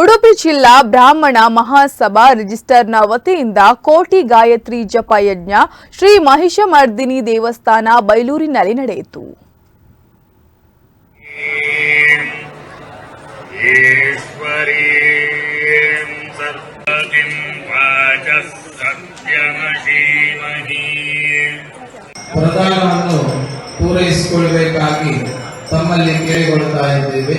ಉಡುಪಿ ಜಿಲ್ಲಾ ಬ್ರಾಹ್ಮಣ ಮಹಾಸಭಾ ರಿಜಿಸ್ಟರ್ನ ವತಿಯಿಂದ ಕೋಟಿ ಗಾಯತ್ರಿ ಜಪ ಯಜ್ಞ ಶ್ರೀ ಮಹಿಷಮರ್ದಿನಿ ದೇವಸ್ಥಾನ ಬೈಲೂರಿನಲ್ಲಿ ನಡೆಯಿತು. ಪೂರೈಸಿಕೊಳ್ಳಬೇಕಾಗಿ ತಮ್ಮಲ್ಲಿ ಕೇಳಿಕೊಳ್ತಾ ಇದ್ದೇವೆ.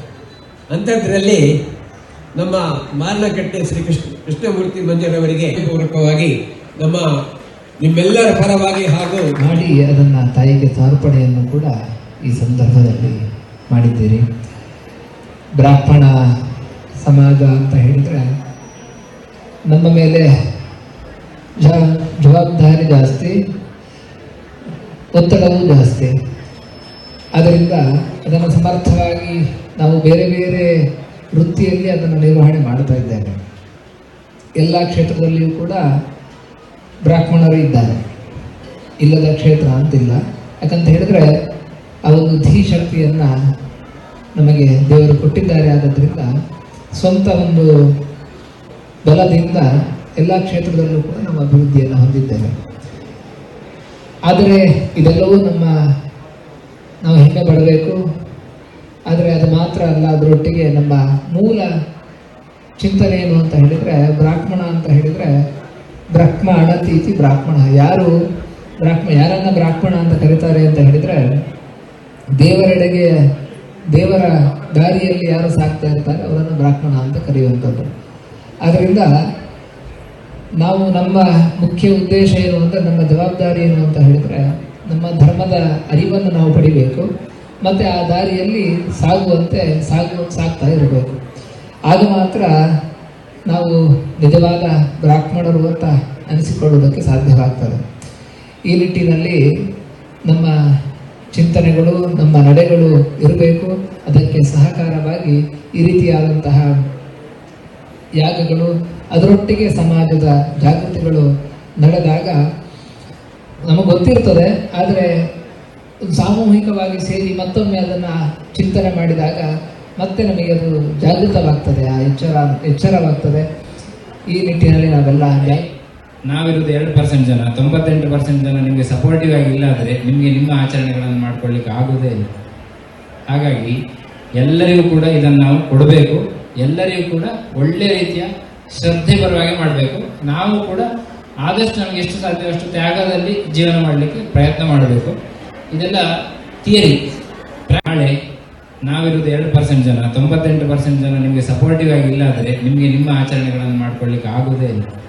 ಅಂಥದ್ರಲ್ಲಿ ನಮ್ಮ ಮಾರ್ನಕಟ್ಟೆ ಶ್ರೀ ಕೃಷ್ಣ, ಕೃಷ್ಣಮೂರ್ತಿ ಮಂಜರವರಿಗೆ ಪೂರ್ವಕವಾಗಿ ನಮ್ಮ ನಿಮ್ಮೆಲ್ಲರ ಪರವಾಗಿ ಹಾಗೂ ಮಾಡಿ ಅದನ್ನು ತಾಯಿಗೆ ಸಾರ್ಪಣೆಯನ್ನು ಕೂಡ ಈ ಸಂದರ್ಭದಲ್ಲಿ ಮಾಡಿದ್ದೀರಿ. ಬ್ರಾಹ್ಮಣ ಸಮಾಜ ಅಂತ ಹೇಳಿದರೆ ನಮ್ಮ ಮೇಲೆ ಜವಾಬ್ದಾರಿ ಜಾಸ್ತಿ, ಒತ್ತಡವೂ ಜಾಸ್ತಿ. ಆದ್ದರಿಂದ ಅದನ್ನು ಸಮರ್ಥವಾಗಿ ನಾವು ಬೇರೆ ಬೇರೆ ವೃತ್ತಿಯಲ್ಲಿ ಅದನ್ನು ನಿರ್ವಹಣೆ ಮಾಡ್ತಾ ಇದ್ದೇವೆ. ಎಲ್ಲ ಕ್ಷೇತ್ರದಲ್ಲಿಯೂ ಕೂಡ ಬ್ರಾಹ್ಮಣರು ಇದ್ದಾರೆ. ಇಲ್ಲದ ಕ್ಷೇತ್ರ ಅಂತಿಲ್ಲ. ಯಾಕಂತ ಹೇಳಿದ್ರೆ, ಆ ಒಂದು ಧೀ ಶಕ್ತಿಯನ್ನು ನಮಗೆ ದೇವರು ಕೊಟ್ಟಿದ್ದಾರೆ ಆದ್ದರಿಂದ ಸ್ವಂತ ಒಂದು ಬಲದಿಂದ ಎಲ್ಲ ಕ್ಷೇತ್ರದಲ್ಲೂ ಕೂಡ ನಮ್ಮ ಅಭಿವೃದ್ಧಿಯನ್ನು ಹೊಂದಿದ್ದೇವೆ. ಆದರೆ ಇದೆಲ್ಲವೂ ನಮ್ಮ ನಾವು ಹೆಮ್ಮೆ ಪಡಬೇಕು ಆದರೆ ಅದು ಮಾತ್ರ ಅಲ್ಲ, ಅದರೊಟ್ಟಿಗೆ ನಮ್ಮ ಮೂಲ ಚಿಂತನೆ ಏನು ಅಂತ ಹೇಳಿದರೆ, ಬ್ರಾಹ್ಮಣ ಅಂತ ಹೇಳಿದರೆ, ಬ್ರಹ್ಮ ಅಣತೀತಿ ಬ್ರಾಹ್ಮಣ. ಯಾರು ಬ್ರಾಹ್ಮ, ಯಾರನ್ನ ಬ್ರಾಹ್ಮಣ ಅಂತ ಕರೀತಾರೆ ಅಂತ ಹೇಳಿದರೆ, ದೇವರೆಡೆಗೆ ದೇವರ ದಾರಿಯಲ್ಲಿ ಯಾರು ಸಾಕ್ತಾ ಇರ್ತಾರೆ, ಅವರನ್ನು ಬ್ರಾಹ್ಮಣ ಅಂತ ಕರೆಯುವಂಥದ್ದು. ಆದ್ದರಿಂದ ನಾವು ನಮ್ಮ ಮುಖ್ಯ ಉದ್ದೇಶ ಏನು ಅಂದರೆ, ನಮ್ಮ ಜವಾಬ್ದಾರಿ ಏನು ಅಂತ ಹೇಳಿದರೆ ನಮ್ಮ ಧರ್ಮದ ಅರಿವನ್ನು ನಾವು ಪಡಿಬೇಕು, ಮತ್ತು ಆ ದಾರಿಯಲ್ಲಿ ಸಾಗುವಂತೆ ಸಾಗು ಸಾಗ್ತಾ ಇರಬೇಕು. ಆಗ ಮಾತ್ರ ನಾವು ನಿಜವಾದ ಬ್ರಾಹ್ಮಣರು ಅಂತ ಅನಿಸಿಕೊಳ್ಳುವುದಕ್ಕೆ ಸಾಧ್ಯವಾಗ್ತದೆ. ಈ ನಿಟ್ಟಿನಲ್ಲಿ ನಮ್ಮ ಚಿಂತನೆಗಳು, ನಮ್ಮ ನಡೆಗಳು ಇರಬೇಕು. ಅದಕ್ಕೆ ಸಹಕಾರವಾಗಿ ಈ ರೀತಿಯಾದಂತಹ ಯಾಗಗಳು, ಅದರೊಟ್ಟಿಗೆ ಸಮಾಜದ ಜಾಗೃತಿಗಳು ನಡೆದಾಗ ನಮಗೆ ಗೊತ್ತಿರ್ತದೆ, ಆದರೆ ಸಾಮೂಹಿಕವಾಗಿ ಸೇರಿ ಮತ್ತೊಮ್ಮೆ ಅದನ್ನು ಚಿಂತನೆ ಮಾಡಿದಾಗ ಮತ್ತೆ ನಮಗೆ ಅದು ಜಾಗೃತವಾಗ್ತದೆ, ಆ ಎಚ್ಚರ, ಎಚ್ಚರವಾಗ್ತದೆ. ಈ ನಿಟ್ಟಿನಲ್ಲಿ ನಾವೆಲ್ಲ ಹಾಗೆ. ನಾವಿರೋದು ಎರಡು ಪರ್ಸೆಂಟ್ ಜನ, ತೊಂಬತ್ತೆಂಟು ಪರ್ಸೆಂಟ್ ಜನ ನಿಮಗೆ ಸಪೋರ್ಟಿವ್ ಆಗಿ ಇಲ್ಲ ಆದರೆ ನಿಮಗೆ ನಿಮ್ಮ ಆಚರಣೆಗಳನ್ನು ಮಾಡ್ಕೊಳ್ಳಿಕ್ಕೆ ಆಗುವುದೇ ಇಲ್ಲ. ಹಾಗಾಗಿ ಎಲ್ಲರಿಗೂ ಕೂಡ ಇದನ್ನು ನಾವು ಕೊಡಬೇಕು, ಎಲ್ಲರಿಗೂ ಕೂಡ ಒಳ್ಳೆ ರೀತಿಯ ಶ್ರದ್ಧೆ ಪರವಾಗಿ ಮಾಡಬೇಕು. ನಾವು ಕೂಡ ಆದಷ್ಟು ನಮಗೆ ಎಷ್ಟು ಸಾಧ್ಯ ಅಷ್ಟು ತ್ಯಾಗದಲ್ಲಿ ಜೀವನ ಮಾಡಲಿಕ್ಕೆ ಪ್ರಯತ್ನ ಮಾಡಬೇಕು. ಇದೆಲ್ಲ ಥಿಯರಿ ನಾಳೆ ನಾವಿರೋದು ಎರಡು ಪರ್ಸೆಂಟ್ ಜನ, ತೊಂಬತ್ತೆಂಟು ಪರ್ಸೆಂಟ್ ಜನ ನಿಮಗೆ ಸಪೋರ್ಟಿವ್ ಆಗಿ ಇಲ್ಲಾದರೆ ನಿಮಗೆ ನಿಮ್ಮ ಆಚರಣೆಗಳನ್ನು ಮಾಡ್ಕೊಳ್ಳಿಕ್ಕೆ ಆಗೋದೇ ಇಲ್ಲ.